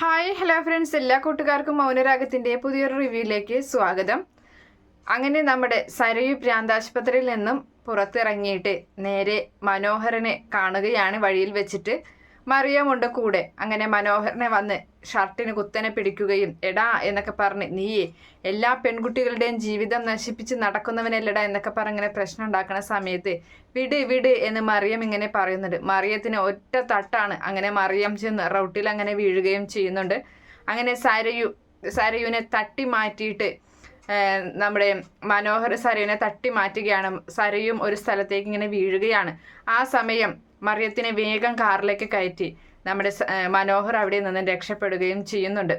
Hi hello friends എല്ലാ കൂട്ടുകാർക്കും മൗനരാഗത്തിന്റെ പുതിയൊരു റിവ്യൂയിലേക്ക് സ്വാഗതം. അങ്ങനെ നമ്മുടെ സരയു പ്രാന്താശുപത്രിയിൽ നിന്നും പുറത്തിറങ്ങിയിട്ട് നേരെ മനോഹരനെ കാണുകയാണ് വഴിയിൽ വെച്ചിട്ട്. മറിയമുണ്ട് കൂടെ. അങ്ങനെ മനോഹരനെ വന്ന് ഷർട്ടിന് കുത്തനെ പിടിക്കുകയും എടാ എന്നൊക്കെ പറഞ്ഞ് നീയേ എല്ലാ പെൺകുട്ടികളുടെയും ജീവിതം നശിപ്പിച്ച് നടക്കുന്നവനല്ലടാ എന്നൊക്കെ പറഞ്ഞ് ഇങ്ങനെ പ്രശ്നം ഉണ്ടാക്കുന്ന സമയത്ത് വിട് വിട് എന്ന് മറിയം ഇങ്ങനെ പറയുന്നുണ്ട്. മറിയത്തിന് ഒറ്റ തട്ടാണ്. അങ്ങനെ മറിയം ചെന്ന് റൗട്ടിൽ അങ്ങനെ വീഴുകയും ചെയ്യുന്നുണ്ട്. അങ്ങനെ സരയു സരയുവിനെ തട്ടി മാറ്റിയിട്ട് നമ്മുടെ മനോഹർ സരയുവിനെ തട്ടി മാറ്റുകയാണ്. സരയും ഒരു സ്ഥലത്തേക്ക് ഇങ്ങനെ വീഴുകയാണ്. ആ സമയം മറിയത്തിനെ വേഗം കാറിലേക്ക് കയറ്റി. നമ്മുടെ മനോഹർ അവിടെ നിന്നും രക്ഷപ്പെടുകയും ചെയ്യുന്നുണ്ട്.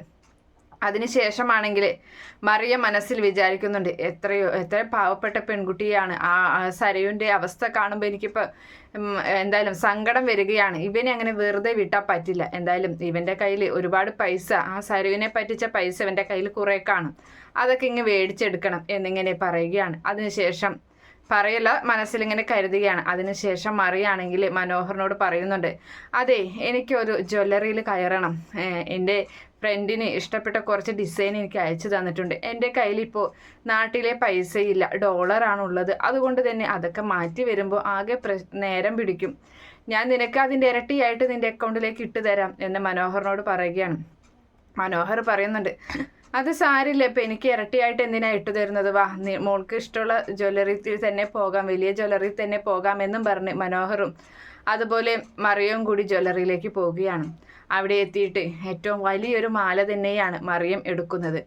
അതിനുശേഷമാണെങ്കിൽ മറിയ മനസ്സിൽ വിചാരിക്കുന്നുണ്ട് എത്രയോ എത്ര പാവപ്പെട്ട പെൺകുട്ടിയാണ്. ആ സരയുന്റെ അവസ്ഥ കാണുമ്പോൾ എനിക്കിപ്പോൾ എന്തായാലും സങ്കടം വരികയാണ്. ഇവനെ അങ്ങനെ വെറുതെ വിട്ടാൽ പറ്റില്ല. എന്തായാലും ഇവന്റെ കയ്യിൽ ഒരുപാട് പൈസ ആ സരുവിനെ പറ്റിച്ച പൈസ ഇവന്റെ കയ്യിൽ കുറേ കാണും. അതൊക്കെ ഇങ്ങ് മേടിച്ചെടുക്കണം എന്നിങ്ങനെ പറയുകയാണ്. അതിനുശേഷം പറയല മനസ്സിലിങ്ങനെ കരുതുകയാണ്. അതിനുശേഷം മറിയാണെങ്കിൽ മനോഹറിനോട് പറയുന്നുണ്ട് അതെ എനിക്കൊരു ജ്വല്ലറിയിൽ കയറണം. എന്റെ ഫ്രണ്ടിന് ഇഷ്ടപ്പെട്ട കുറച്ച് ഡിസൈൻ എനിക്ക് അയച്ചു തന്നിട്ടുണ്ട്. എന്റെ കയ്യിൽ ഇപ്പോൾ നാട്ടിലെ പൈസയില്ല ഡോളറാണുള്ളത് അതുകൊണ്ട് തന്നെ അതൊക്കെ മാറ്റി വരുമ്പോൾ ആകെ നേരം പിടിക്കും. ഞാൻ നിനക്ക് അതിന്റെ ഇരട്ടിയായിട്ട് നിന്റെ അക്കൗണ്ടിലേക്ക് ഇട്ട് തരാം എന്ന് മനോഹറിനോട് പറയുകയാണ്. മനോഹർ പറയുന്നുണ്ട് അത് സാരില്ല. ഇപ്പം എനിക്ക് ഇരട്ടിയായിട്ട് എന്തിനാ ഇട്ടു തരുന്നത്? വാ മോൾക്ക് ഇഷ്ടമുള്ള ജ്വല്ലറിയിൽ തന്നെ പോകാം. വലിയ ജ്വല്ലറിയിൽ തന്നെ പോകാം എന്നും പറഞ്ഞ് മനോഹറും. അതുപോലെ മറിയവും കൂടി ജ്വല്ലറിയിലേക്ക് പോവുകയാണ്. അവിടെ എത്തിയിട്ട് ഏറ്റവും വലിയൊരു മാല തന്നെയാണ് മറിയം എടുക്കുന്നത്.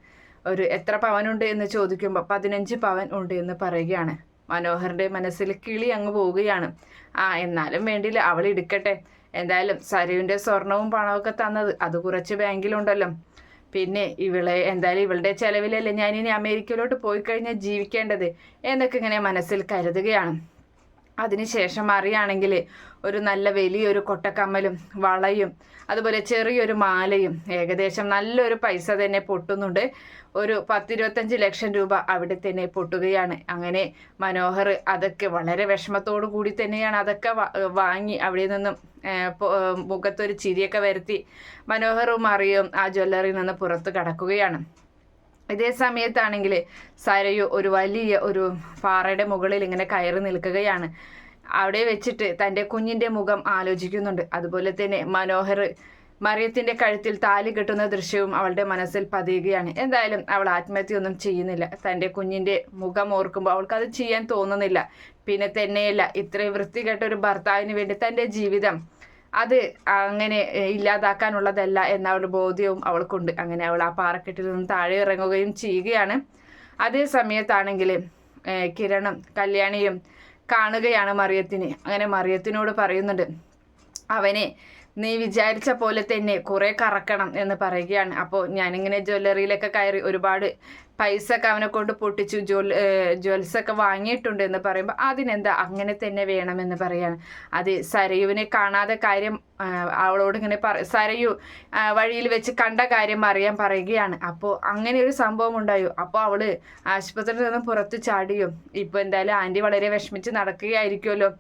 ഒരു എത്ര പവനുണ്ട് എന്ന് ചോദിക്കുമ്പോൾ പതിനഞ്ച് പവൻ ഉണ്ട് എന്ന് പറയുകയാണ്. മനോഹറിന്റെ മനസ്സിൽ കിളി അങ്ങ് പോവുകയാണ്. ആ എന്നാലും വേണ്ടിയില്ല അവൾ എടുക്കട്ടെ. എന്തായാലും സരുവിന്റെ സ്വർണവും പണമൊക്കെ തന്നത്. അത് കുറച്ച് ബാങ്കിലുണ്ടല്ലോ. പിന്നെ ഇവളെ എന്തായാലും ഇവളുടെ ചെലവിലല്ലേ ഞാനിനി അമേരിക്കയിലോട്ട് പോയി കഴിഞ്ഞാൽ ജീവിക്കേണ്ടത്? എന്നൊക്കെ ഇങ്ങനെ മനസ്സിൽ കരുതുകയാണ്. അതിനുശേഷം അറിയാണെങ്കിൽ ഒരു നല്ല വലിയൊരു കൊട്ടക്കമ്മലും വളയും അതുപോലെ ചെറിയൊരു മാലയും ഏകദേശം നല്ലൊരു പൈസ തന്നെ പൊട്ടുന്നുണ്ട്. ഒരു പത്തിരുപത്തഞ്ച് ലക്ഷം രൂപ അവിടെ തന്നെ പൊട്ടുകയാണ്. അങ്ങനെ മനോഹർ അതൊക്കെ വളരെ വിഷമത്തോടു കൂടി തന്നെയാണ് അതൊക്കെ വാങ്ങി അവിടെ നിന്നും മുഖത്തൊരു ചിരിയൊക്കെ വരുത്തി മനോഹറും അറിയും ആ ജ്വല്ലറിയിൽ നിന്ന് പുറത്ത് കടക്കുകയാണ്. ഇതേ സമയത്താണെങ്കിൽ സരയു ഒരു വലിയ ഒരു പാറയുടെ മുകളിൽ ഇങ്ങനെ കയറി നിൽക്കുകയാണ്. അവിടെ വെച്ചിട്ട് തന്റെ കുഞ്ഞിന്റെ മുഖം ആലോചിക്കുന്നുണ്ട്. അതുപോലെ തന്നെ മനോഹർ മറിയത്തിന്റെ കഴുത്തിൽ താലി കെട്ടുന്ന ദൃശ്യവും അവളുടെ മനസ്സിൽ പതിയുകയാണ്. എന്തായാലും അവൾ ആത്മഹത്യയൊന്നും ചെയ്യുന്നില്ല. തന്റെ കുഞ്ഞിന്റെ മുഖം ഓർക്കുമ്പോൾ അവൾക്കത് ചെയ്യാൻ തോന്നുന്നില്ല. പിന്നെ തന്നെയല്ല ഇത്രയും വൃത്തികെട്ട ഒരു ഭർത്താവിന് വേണ്ടി തന്റെ ജീവിതം അത് അങ്ങനെ ഇല്ലാതാക്കാനുള്ളതല്ല എന്ന ഒരു ബോധ്യവും അവൾക്കുണ്ട്. അങ്ങനെ അവൾ ആ പാറക്കെട്ടിൽ നിന്ന് താഴെ ഇറങ്ങുകയും ചെയ്യുകയാണ്. അതേ സമയത്താണെങ്കിൽ കിരണും കല്യാണിയും കാണുകയാണ് മറിയത്തിന്. അങ്ങനെ മറിയത്തിനോട് പറയുന്നുണ്ട് അവനെ നീ വിചാരിച്ച പോലെ തന്നെ കുറേ കറക്കണം എന്ന് പറയുകയാണ്. അപ്പോൾ ഞാനിങ്ങനെ ജ്വല്ലറിയിലൊക്കെ കയറി ഒരുപാട് പൈസ ഒക്കെ അവനെ കൊണ്ട് പൊട്ടിച്ചു ജ്വൽ ജ്വൽസൊക്കെ വാങ്ങിയിട്ടുണ്ട് എന്ന് പറയുമ്പോൾ അതിനെന്താ? അങ്ങനെ തന്നെ വേണമെന്ന് പറയാണ്. അത് സരയുവിനെ കാണാതെ കാര്യം അവളോട് ഇങ്ങനെ പറ സരയു വഴിയിൽ വെച്ച് കണ്ട കാര്യം അറിയാൻ പറയുകയാണ്. അപ്പോൾ അങ്ങനെ ഒരു സംഭവം ഉണ്ടായോ. അപ്പോൾ അവൾ ആശുപത്രിയിൽ നിന്നും പുറത്ത് ചാടിയോ? ഇപ്പോൾ എന്തായാലും ആന്റി വളരെ വിഷമിച്ച് നടക്കുകയായിരിക്കുമല്ലോ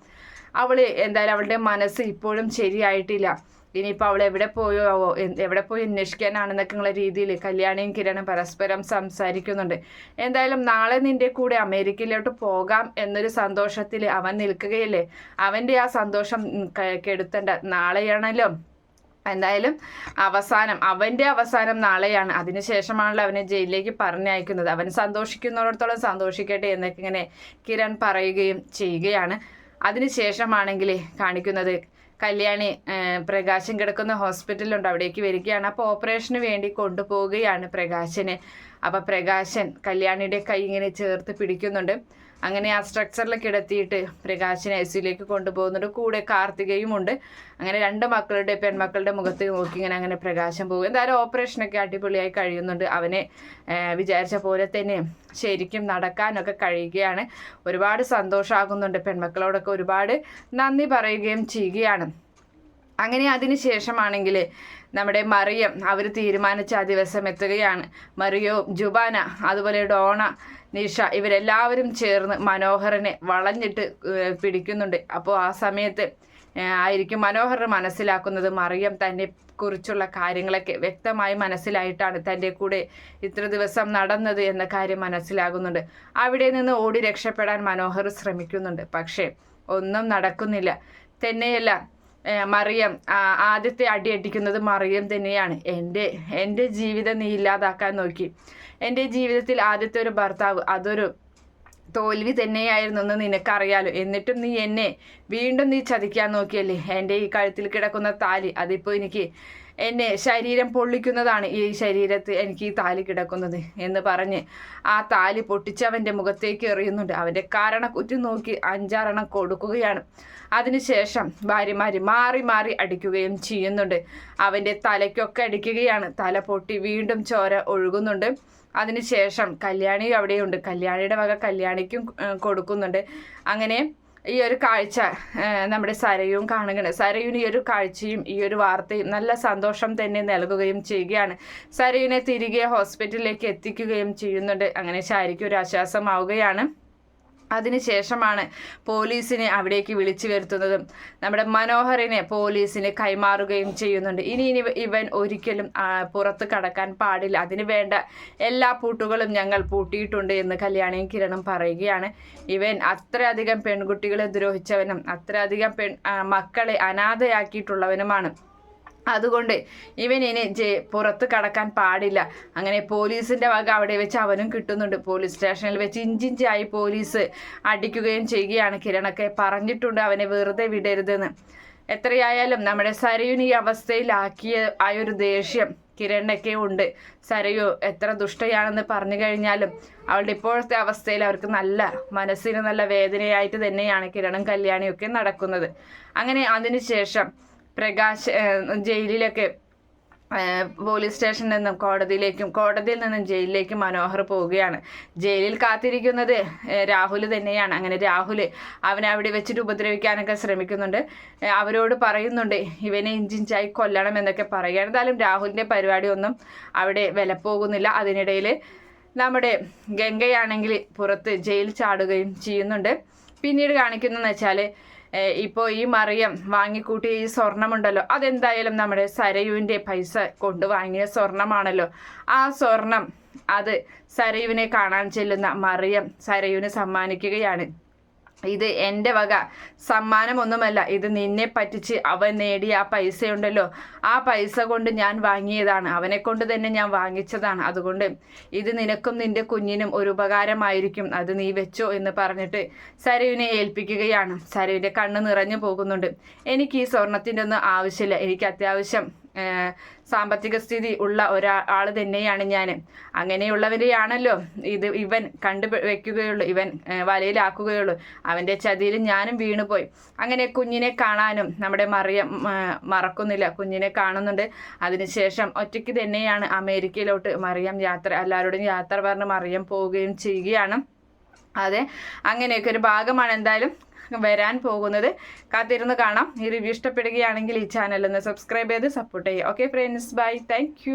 അവൾ എന്തായാലും അവളുടെ മനസ്സ് ഇപ്പോഴും ശരിയായിട്ടില്ല. ഇനിയിപ്പോൾ അവൾ എവിടെ പോയോ എവിടെ പോയി അന്വേഷിക്കാനാണെന്നൊക്കെ ഉള്ള രീതിയിൽ കല്യാണിയും കിരണും പരസ്പരം സംസാരിക്കുന്നുണ്ട്. എന്തായാലും നാളെ നിന്റെ കൂടെ അമേരിക്കയിലോട്ട് പോകാം എന്നൊരു സന്തോഷത്തിൽ അവൻ നിൽക്കുകയില്ലേ? അവന്റെ ആ സന്തോഷം കെടുത്തണ്ട. നാളെയാണല്ലോ. എന്തായാലും അവസാനം അവന്റെ അവസാനം നാളെയാണ്. അതിനുശേഷമാണല്ലോ അവനെ ജയിലിലേക്ക് പറഞ്ഞയക്കുന്നത്. അവൻ സന്തോഷിക്കുന്നിടത്തോളം സന്തോഷിക്കട്ടെ എന്നൊക്കെ ഇങ്ങനെ കിരൺ പറയുകയും ചെയ്യുകയാണ്. അതിനുശേഷമാണെങ്കിൽ കാണിക്കുന്നത് കല്യാണി പ്രകാശൻ കിടക്കുന്ന ഹോസ്പിറ്റലുണ്ട് അവിടേക്ക് വരികയാണ്. അപ്പോൾ ഓപ്പറേഷന് വേണ്ടി കൊണ്ടുപോവുകയാണ് പ്രകാശനെ. അപ്പോൾ പ്രകാശൻ കല്യാണിയുടെ കൈ ഇങ്ങനെ ചേർത്ത് പിടിക്കുന്നുണ്ട്. അങ്ങനെ ആ സ്ട്രക്ചറിൽ കിടത്തിയിട്ട് പ്രകാശിനെ ഐ സിയിലേക്ക് കൊണ്ടുപോകുന്നുണ്ട്. കൂടെ കാർത്തികയും ഉണ്ട്. അങ്ങനെ രണ്ട് മക്കളുടെ പെൺമക്കളുടെ മുഖത്ത് നോക്കി ഇങ്ങനെ അങ്ങനെ പ്രകാശം പോകും. എന്തായാലും ഓപ്പറേഷനൊക്കെ അടിപൊളിയായി കഴിയുന്നുണ്ട്. അവനെ വിചാരിച്ച പോലെ തന്നെ ശരിക്കും നടക്കാനൊക്കെ കഴിയുകയാണ്. ഒരുപാട് സന്തോഷമാകുന്നുണ്ട് പെൺമക്കളോടൊക്കെ ഒരുപാട് നന്ദി പറയുകയും ചെയ്യുകയാണ്. അങ്ങനെ അതിന് ശേഷമാണെങ്കിൽ നമ്മുടെ മറിയം അവർ തീരുമാനിച്ച ആ ദിവസം എത്തുകയാണ്. മറിയോ ജുബാന അതുപോലെ ഡോണ നിഷ ഇവരെല്ലാവരും ചേർന്ന് മനോഹരനെ വളഞ്ഞിട്ട് പിടിക്കുന്നുണ്ട്. അപ്പോൾ ആ സമയത്ത് ആയിരിക്കും മനോഹർ മനസ്സിലാക്കുന്നത്. മറിയം തന്നെ കുറിച്ചുള്ള കാര്യങ്ങളൊക്കെ വ്യക്തമായി മനസ്സിലായിട്ടാണ് തന്റെ കൂടെ ഇത്ര ദിവസം നടന്നത് എന്ന കാര്യം മനസ്സിലാകുന്നുണ്ട്. അവിടെ നിന്ന് ഓടി രക്ഷപ്പെടാൻ മനോഹർ ശ്രമിക്കുന്നുണ്ട്. പക്ഷേ ഒന്നും നടക്കുന്നില്ല. തന്നെയല്ല മറിയം. ആദ്യത്തെ അടി അടിക്കുന്നത് മറിയം തന്നെയാണ്. എന്റെ എന്റെ ജീവിതം നീ ഇല്ലാതാക്കാൻ നോക്കി. എന്റെ ജീവിതത്തിൽ ആദ്യത്തെ ഒരു ഭർത്താവ് അതൊരു തോൽവി തന്നെയായിരുന്നു എന്ന് നിനക്കറിയാലോ. എന്നിട്ടും നീ എന്നെ വീണ്ടും നീ ചതിക്കാൻ നോക്കിയല്ലേ? എന്റെ ഈ കഴുത്തിൽ കിടക്കുന്ന താലി അതിപ്പോൾ എനിക്ക് എന്നെ ശരീരം പൊള്ളിക്കുന്നതാണ് ഈ ശരീരത്ത് എനിക്ക് ഈ താലി കിടക്കുന്നത് എന്ന് പറഞ്ഞ് ആ താലി പൊട്ടിച്ചവന്റെ മുഖത്തേക്ക് എറിയുന്നുണ്ട്. അവന്റെ കാരണക്കുറ്റി നോക്കി അഞ്ചാറെണ്ണം കൊടുക്കുകയാണ്. അതിനുശേഷം ഭാര്യമാർ മാറി മാറി അടിക്കുകയും ചെയ്യുന്നുണ്ട്. അവന്റെ തലയ്ക്കൊക്കെ അടിക്കുകയാണ്. തല പൊട്ടി വീണ്ടും ചോര ഒഴുകുന്നുണ്ട്. അതിനുശേഷം കല്യാണി അവിടെയുണ്ട്. കല്യാണിയുടെ വക കല്യാണിക്കും കൊടുക്കുന്നുണ്ട്. അങ്ങനെ ഈ ഒരു കാഴ്ച നമ്മുടെ സരയും കാണുകയാണ്. സരയുന് ഈ ഒരു കാഴ്ചയും ഈ ഒരു വാർത്തയും നല്ല സന്തോഷം തന്നെ നൽകുകയും ചെയ്യുകയാണ്. സരയുനെ തിരികെ ഹോസ്പിറ്റലിലേക്ക് എത്തിക്കുകയും ചെയ്യുന്നുണ്ട്. അങ്ങനെ ശാരിക്ക് ഒരു ആശ്വാസമാവുകയാണ്. അതിനുശേഷമാണ് പോലീസിനെ അവിടേക്ക് വിളിച്ചു വരുത്തുന്നതും. നമ്മുടെ മനോഹറിനെ പോലീസിന് കൈമാറുകയും ചെയ്യുന്നുണ്ട്. ഇനി ഇനി ഇവൻ ഒരിക്കലും പുറത്ത് കടക്കാൻ പാടില്ല. അതിന് വേണ്ട എല്ലാ പൂട്ടുകളും ഞങ്ങൾ പൂട്ടിയിട്ടുണ്ട് എന്ന് കല്യാണിയും കിരണും പറയുകയാണ്. ഇവൻ അത്രയധികം പെൺകുട്ടികളെ ദ്രോഹിച്ചവനും അത്രയധികം പെൺ മക്കളെ അനാഥയാക്കിയിട്ടുള്ളവനുമാണ്. അതുകൊണ്ട് ഇവൻ ഇനി ജെ പുറത്ത് കടക്കാൻ പാടില്ല. അങ്ങനെ പോലീസിന്റെ വക അവിടെ വെച്ച് അവനും കിട്ടുന്നുണ്ട്. പോലീസ് സ്റ്റേഷനിൽ വെച്ച് ഇഞ്ചിഞ്ചായി പോലീസ് അടിക്കുകയും ചെയ്യുകയാണ്. കിരണൊക്കെ പറഞ്ഞിട്ടുണ്ട് അവനെ വെറുതെ വിടരുതെന്ന്. എത്രയായാലും നമ്മുടെ സരയുന് ഈ അവസ്ഥയിലാക്കിയ ആ ഒരു ദേഷ്യം കിരണൊക്കെ ഉണ്ട്. സരയു എത്ര ദുഷ്ടയാണെന്ന് പറഞ്ഞു കഴിഞ്ഞാലും അവളുടെ ഇപ്പോഴത്തെ അവസ്ഥയിൽ അവർക്ക് നല്ല മനസ്സിന് നല്ല വേദനയായിട്ട് തന്നെയാണ് കിരണും കല്യാണിയൊക്കെ നടക്കുന്നത്. അങ്ങനെ അതിനുശേഷം പ്രകാശ് ജയിലിലൊക്കെ പോലീസ് സ്റ്റേഷനിൽ നിന്നും കോടതിയിലേക്കും കോടതിയിൽ നിന്നും ജയിലിലേക്കും മനോഹർ പോവുകയാണ്. ജയിലിൽ കാത്തിരിക്കുന്നത് രാഹുൽ തന്നെയാണ്. അങ്ങനെ രാഹുൽ അവനെ അവിടെ വെച്ചിട്ട് ഉപദ്രവിക്കാനൊക്കെ ശ്രമിക്കുന്നുണ്ട്. അവരോട് പറയുന്നുണ്ട് ഇവനെ ഇഞ്ചിഞ്ചായി കൊല്ലണം എന്നൊക്കെ പറയുകയാണ്. എന്തായാലും രാഹുലിന്റെ പരിപാടിയൊന്നും അവിടെ വില പോകുന്നില്ല അതിനിടയിൽ നമ്മുടെ ഗംഗയാണെങ്കിൽ പുറത്ത് ജയിൽ ചാടുകയും ചെയ്യുന്നുണ്ട്. പിന്നീട് കാണിക്കുന്നതെന്ന് വെച്ചാൽ ഇപ്പോൾ ഈ മറിയം വാങ്ങിക്കൂട്ടിയ ഈ സ്വർണമുണ്ടല്ലോ. അതെന്തായാലും നമ്മുടെ സരയുവിന്റെ പൈസ കൊണ്ട് വാങ്ങിയ സ്വർണമാണല്ലോ. ആ സ്വർണം അത് സരയുവിനെ കാണാൻ ചെല്ലുന്ന മറിയം സരയുവിന് സമ്മാനിക്കുകയാണ്. ഇത് എന്റെ വക. സമ്മാനമൊന്നുമല്ല ഇത് നിന്നെ പറ്റിച്ച് അവൻ നേടിയ ആ പൈസ ഉണ്ടല്ലോ ആ പൈസ കൊണ്ട് ഞാൻ വാങ്ങിയതാണ്. അവനെ കൊണ്ട് തന്നെ ഞാൻ വാങ്ങിച്ചതാണ്. അതുകൊണ്ട് ഇത് നിനക്കും നിന്റെ കുഞ്ഞിനും ഒരു ഉപകാരമായിരിക്കും. അത് നീ വെച്ചോ എന്ന് പറഞ്ഞിട്ട് സരുവിനെ ഏൽപ്പിക്കുകയാണ്. സരുവിന്റെ കണ്ണ് നിറഞ്ഞു പോകുന്നുണ്ട്. എനിക്ക് ഈ സ്വർണത്തിന്റെ ഒന്നും ആവശ്യമില്ല. എനിക്ക് അത്യാവശ്യം സാമ്പത്തിക സ്ഥിതി ഉള്ള ഒരാൾ തന്നെയാണ് ഞാൻ. അങ്ങനെയുള്ളവരെയാണല്ലോ ഇത് ഇവൻ കണ്ടു വെക്കുകയുള്ളൂ ഇവൻ വലയിലാക്കുകയുള്ളൂ. അവന്റെ ചതിയിൽ ഞാനും വീണുപോയി. അങ്ങനെ കുഞ്ഞിനെ കാണാനും നമ്മുടെ മറിയം മറക്കുന്നില്ല. കുഞ്ഞിനെ കാണുന്നുണ്ട്. അതിനുശേഷം ഒറ്റയ്ക്ക് തന്നെയാണ് അമേരിക്കയിലോട്ട് മറിയം യാത്ര എല്ലാവരോടും യാത്ര പറഞ്ഞ് മറിയം പോവുകയും ചെയ്യുകയാണ്. അതെ അങ്ങനെയൊക്കെ ഒരു ഭാഗമാണ് എന്തായാലും വരാൻ പോകുന്നത്. കാത്തിരുന്ന് കാണാം. ഈ റിവ്യൂ ഇഷ്ടപ്പെടുകയാണെങ്കിൽ ഈ ചാനൽ ഒന്ന് സബ്സ്ക്രൈബ് ചെയ്ത് സപ്പോർട്ട് ചെയ്യുക. Okay friends bye thank